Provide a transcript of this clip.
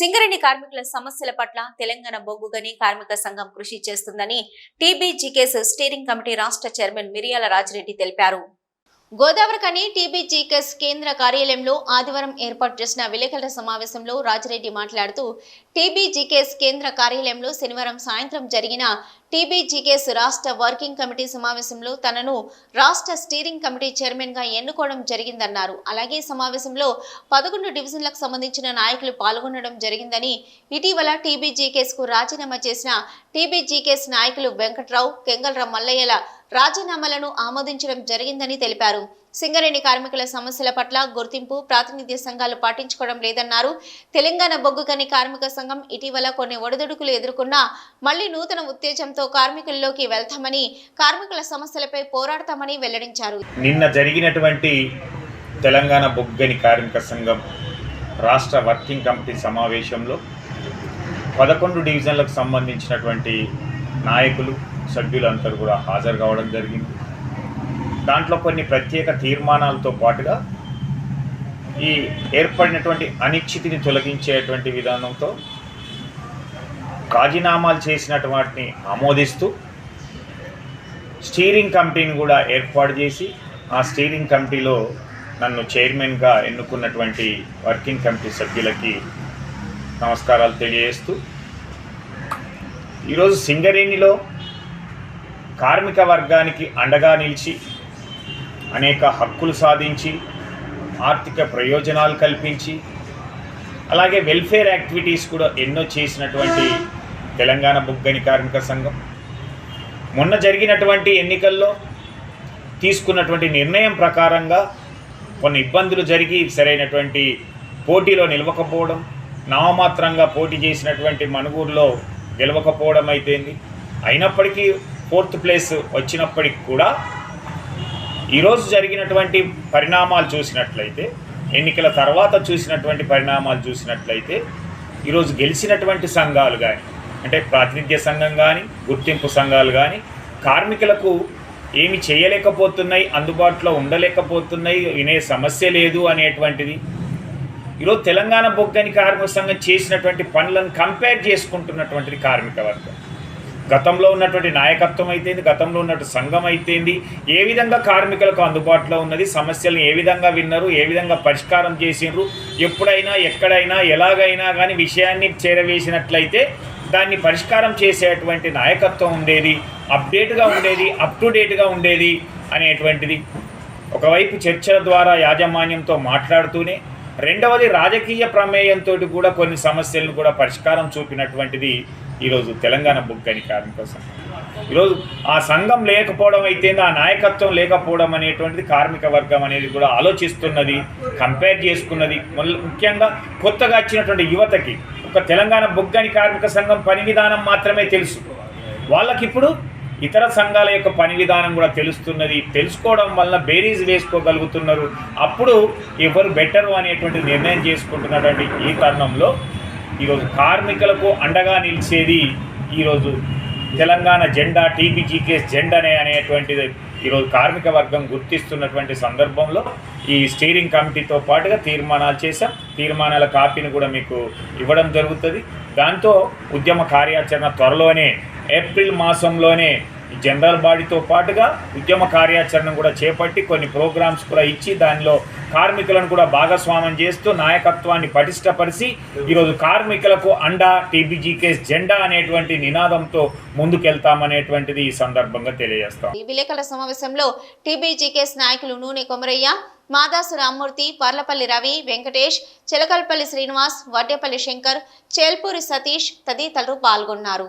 సింగరేణి కార్మికుల సమస్యల పట్ల తెలంగాణ బొగ్గుగని కార్మిక సంఘం కృషి చేస్తుందని టీబీజీకేస్ స్టీరింగ్ కమిటీ రాష్ట్ర చైర్మన్ మిరియాల రాజిరెడ్డి తెలిపారు. గోదావరికని టీబీజీకేస్ కేంద్ర కార్యాలయంలో ఆదివారం ఏర్పాటు చేసిన విలేకరుల సమావేశంలో రాజిరెడ్డి మాట్లాడుతూ టీబీజీకేస్ కేంద్ర కార్యాలయంలో శనివారం సాయంత్రం జరిగిన టీబీజీకేస్ రాష్ట్ర వర్కింగ్ కమిటీ సమావేశంలో తనను రాష్ట్ర స్టీరింగ్ కమిటీ చైర్మన్గా ఎన్నుకోవడం జరిగిందన్నారు. అలాగే సమావేశంలో పదకొండు డివిజన్లకు సంబంధించిన నాయకులు పాల్గొనడం జరిగిందని ఇటీవల టీబీజీకేస్కు రాజీనామా చేసిన టీబీజీకేస్ నాయకులు వెంకట్రావు కెంగల్రావు మల్లయ్యల రాజీనామాలను ఆమోదించడం జరిగిందని తెలిపారు. సింగరేణి కార్మికుల సమస్యల పట్ల గుర్తింపు ప్రాతినిధ్య సంఘాలు పాటించుకోవడం లేదన్నారు. తెలంగాణ బొగ్గుగని కార్మిక సంఘం ఇటీవల కొన్ని ఒడిదుడుకులు ఎదుర్కొన్నా మళ్ళీ నూతన ఉత్తేజంతో కార్మికుల్లోకి వెళ్తామని కార్మికుల సమస్యలపై పోరాడతామని వెల్లడించారు. నిన్న జరిగినటువంటి తెలంగాణ బొగ్గని కార్మిక సంఘం రాష్ట్ర వర్కింగ్ కమిటీ సమావేశంలో పదకొండు డివిజన్లకు సంబంధించినటువంటి నాయకులు సభ్యులందరూ కూడా హాజరు కావడం జరిగింది. దాంట్లో కొన్ని ప్రత్యేక తీర్మానాలతో పాటుగా ఈ ఏర్పడినటువంటి అనిశ్చితిని తొలగించేటువంటి విధానంతో రాజీనామాలు చేసినటువంటిని వాటిని ఆమోదిస్తూ స్టీరింగ్ కమిటీని కూడా ఏర్పాటు చేసి ఆ స్టీరింగ్ కమిటీలో నన్ను చైర్మన్గా ఎన్నుకున్నటువంటి వర్కింగ్ కమిటీ సభ్యులకి నమస్కారాలు తెలియజేస్తూ ఈరోజు సింగరేణిలో కార్మిక వర్గానికి అండగా నిలిచి అనేక హక్కులు సాధించి ఆర్థిక ప్రయోజనాలు కల్పించి అలాగే వెల్ఫేర్ యాక్టివిటీస్ కూడా ఎన్నో చేసినటువంటి తెలంగాణ బుగ్గని కార్మిక సంఘం. మొన్న జరిగినటువంటి ఎన్నికల్లో తీసుకున్నటువంటి నిర్ణయం ప్రకారంగా కొన్ని ఇబ్బందులు జరిగి సరైనటువంటి పోటీలో నిలవకపోవడం నామమాత్రంగా పోటీ చేసినటువంటి మనుగూరులో గెలవకపోవడం అయితేంది. అయినప్పటికీ ఫోర్త్ ప్లేస్ వచ్చినప్పటికి కూడా ఈరోజు జరిగినటువంటి పరిణామాలు చూసినట్లయితే ఎన్నికల తర్వాత చూసినటువంటి పరిణామాలు చూసినట్లయితే ఈరోజు గెలిచినటువంటి సంఘాలు కానీ అంటే ప్రాతినిధ్య సంఘం కానీ గుర్తింపు సంఘాలు కానీ కార్మికులకు ఏమి చేయలేకపోతున్నాయి అందుబాటులో ఉండలేకపోతున్నాయి వినే సమస్య లేదు అనేటువంటిది. ఈరోజు తెలంగాణ బొగ్గని కార్మిక సంఘం చేసినటువంటి పనులను కంపేర్ చేసుకుంటున్నటువంటిది కార్మిక వర్గం. గతంలో ఉన్నటువంటి నాయకత్వం అయితేంది గతంలో ఉన్నటువంటి సంఘం అయితేంది ఏ విధంగా కార్మికులకు అందుబాటులో ఉన్నది సమస్యలను ఏ విధంగా విన్నారు ఏ విధంగా పరిష్కారం చేసిండ్రు ఎప్పుడైనా ఎక్కడైనా ఎలాగైనా కానీ విషయాన్ని చేరవేసినట్లయితే దాన్ని పరిష్కారం చేసేటువంటి నాయకత్వం ఉండేది అప్డేట్గా ఉండేది అప్ టు డేట్గా ఉండేది అనేటువంటిది. ఒకవైపు చర్చల ద్వారా యాజమాన్యంతో మాట్లాడుతూనే రెండవది రాజకీయ ప్రమేయంతో కూడా కొన్ని సమస్యలను కూడా పరిష్కారం చూపినటువంటిది ఈరోజు తెలంగాణ బుగ్గని కార్మిక సంఘం. ఈరోజు ఆ సంఘం లేకపోవడం అయితే ఆ నాయకత్వం లేకపోవడం అనేటువంటిది కార్మిక వర్గం అనేది కూడా ఆలోచిస్తున్నది కంపేర్ చేసుకున్నది. ముఖ్యంగా కొత్తగా వచ్చినటువంటి యువతకి ఒక తెలంగాణ బుగ్గని కార్మిక సంఘం పని విధానం మాత్రమే తెలుసు. వాళ్ళకి ఇప్పుడు ఇతర సంఘాల యొక్క పని విధానం కూడా తెలుస్తున్నది. తెలుసుకోవడం వల్ల బేరీజ్ వేసుకోగలుగుతున్నారు. అప్పుడు ఎవరు బెటరు అనేటువంటి నిర్ణయం చేసుకుంటున్నటువంటి ఈ తరుణంలో ఈరోజు కార్మికులకు అండగా నిలిచేది ఈరోజు తెలంగాణ జెండా టీబీజీకేస్ జెండానే అనేటువంటిది ఈరోజు కార్మిక వర్గం గుర్తిస్తున్నటువంటి సందర్భంలో ఈ స్టీరింగ్ కమిటీతో పాటుగా తీర్మానాలు చేశాం. తీర్మానాల కాపీని కూడా మీకు ఇవ్వడం జరుగుతుంది. దాంతో ఉద్యమ కార్యాచరణ త్వరలోనే ఏప్రిల్ మాసంలోనే జనరల్ బాడీతో పాటుగా ఉద్యమ కార్యాచరణ కూడా చేపట్టి కొన్ని ప్రోగ్రామ్స్ కూడా ఇచ్చి దానిలో కార్మికులను కూడా భాగస్వామ్యం చేస్తూ నాయకత్వాన్ని పటిష్టపరిచి ఈరోజు కార్మికులకు అండా టీబీజీకేస్ జెండా అనేటువంటి నినాదంతో ముందుకెళ్తామనేటువంటిది ఈ సందర్భంగా తెలియజేస్తాం. ఈ విలేకరుల సమావేశంలో టీబీజీకేస్ నాయకులు నూనె కొమరయ్య మాదాసు రామ్మూర్తి పర్లపల్లి రవి వెంకటేష్ చిలకల్పల్లి శ్రీనివాస్ వడ్డేపల్లి శంకర్ చేల్పూరి సతీష్ తదితరులు పాల్గొన్నారు.